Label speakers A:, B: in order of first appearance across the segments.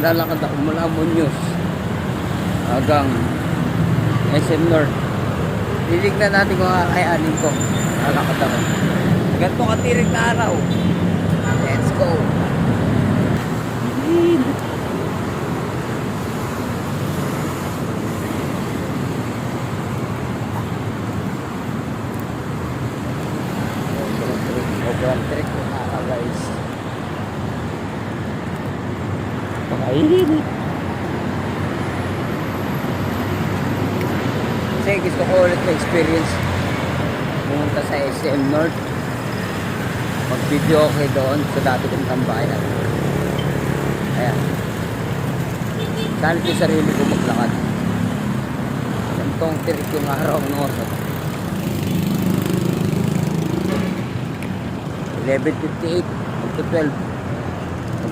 A: naglalakad ako mula Muñoz hanggang SM North. Titignan natin kung kakayanin ko. Lalakad ako. Ganito katirik na araw. Let's go. Sobrang trick ko na guys. Pakainin. Kasi gusto ko ulit na-experience pumunta sa SM North. Mag-video okay doon sa dati kong tambayan. Ayan. Salit yung sarili ko maglakad. Gantong tirik yung araw ng oras. 11.58 to 12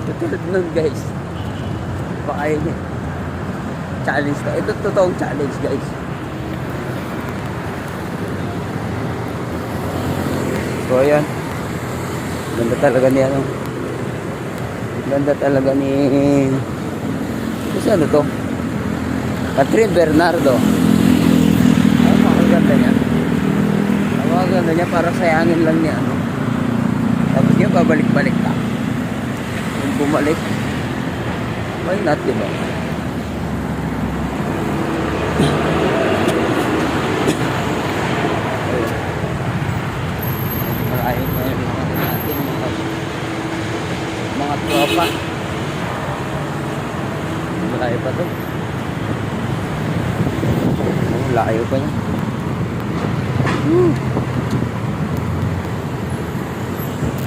A: to 12 nun guys yun yun challenge to. Ito totoong challenge guys. So ayan. Ganda talaga ni ano. Ganda talaga ni kasi ano to? Catherine Bernardo. Ay makaganda niya. Ang maganda niya para sayangin lang niya ano. Tapos yun, babalik-balik ka. Kung bumalik, why not, diba? Maraming yung mga natin, mga tropa. Malayo pa to. Oh, layo pa niya. Woo!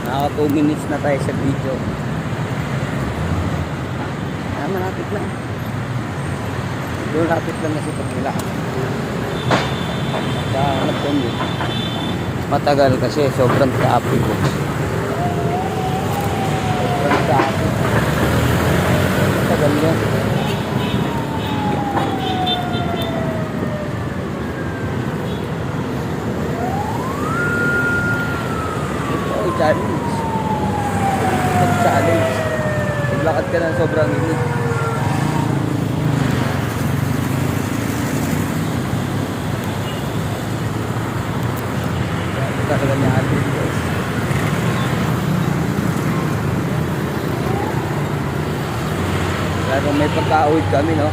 A: Naka 2 minutes na tayo sa video. Ah, malapit lang. Doon lapit lang kasi pag nila. Nagkahanap ko yun. Matagal kasi sobrang traffic ko. Sobrang traffic. Matagal yan. Ito, challenge. Mag-challenge. Maglakad ka ng sobrang init. Talaga niya atin. Pero may pagkauwid kami, no?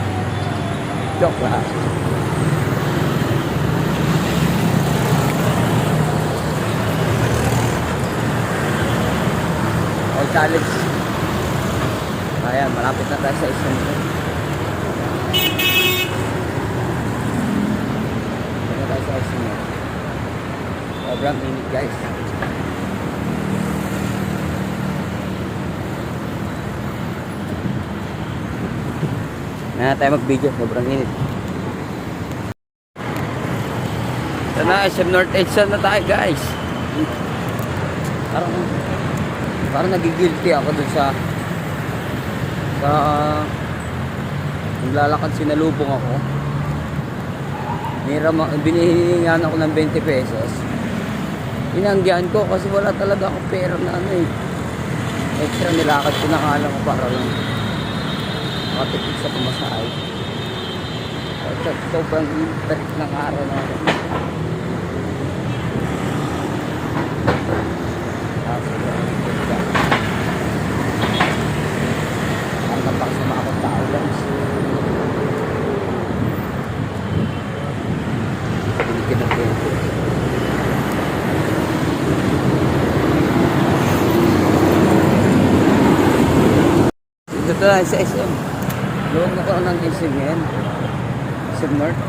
A: Joke lang. All challenge. Ayan, malapit na tayo sa isang Malapit na tayo sa isang Sobrang init guys. Na tayo mag-video, sobrang init. Ito na, SM North Edson na tayo guys. Parang parang nagigilty ako dun sa sa naglalakad sinalubong ako. Nirama, binihingan ako ng 20 pesos. Inanggihan ko kasi wala talaga ako pera na ano eh. Extra nilakad ko nakala ko para lang makatipid sa pamasahe. So, sobrang tarik ng araw na ako Ah, sobrang init ka. Ang tapang sa mga tao guys. Hindi na pwede. Tayo sa SM. Luwag na ko ng SM yan. SM North.